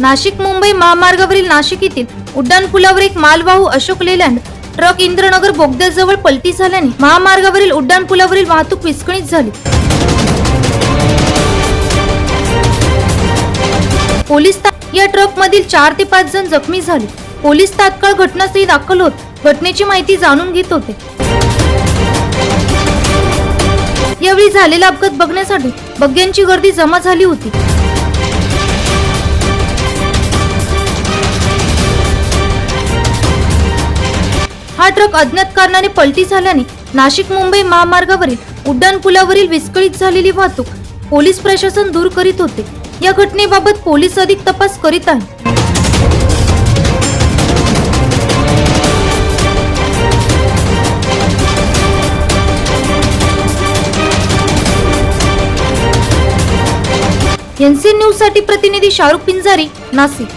नाशिक मुंबई महामार्गावरील नाशिक येथील उड्डाणपुलावर एक मालवाहू अशोक लेलँड ट्रक इंद्रनगर बोगद्याजवळ पलटी झाल्याने महामार्गावरील उड्डाणपुलावरील वाहतूक विस्कळीत झाली. पोलीस या ट्रक मधील चार ते पाच जण जखमी झाले. पोलीस तात्काळ घटनास्थळी दाखल होत घटनेची माहिती जाणून घेत होते. यावेळी झालेला अपघात बघण्यासाठी बग्ग्यांची गर्दी जमा झाली होती. ट्रक अज्ञात कारणाने पलटी झाल्याने नाशिक मुंबई महामार्गावरील उड्डाणपुलावरील विस्कळीत झालेली वाहतूक पोलीस प्रशासन दूर करीत होते. या घटनेबाबत पोलीस अधिक तपास करीत आहे एनसी न्यूजसाठी प्रतिनिधी शाहरुख पिंजारी नाशिक.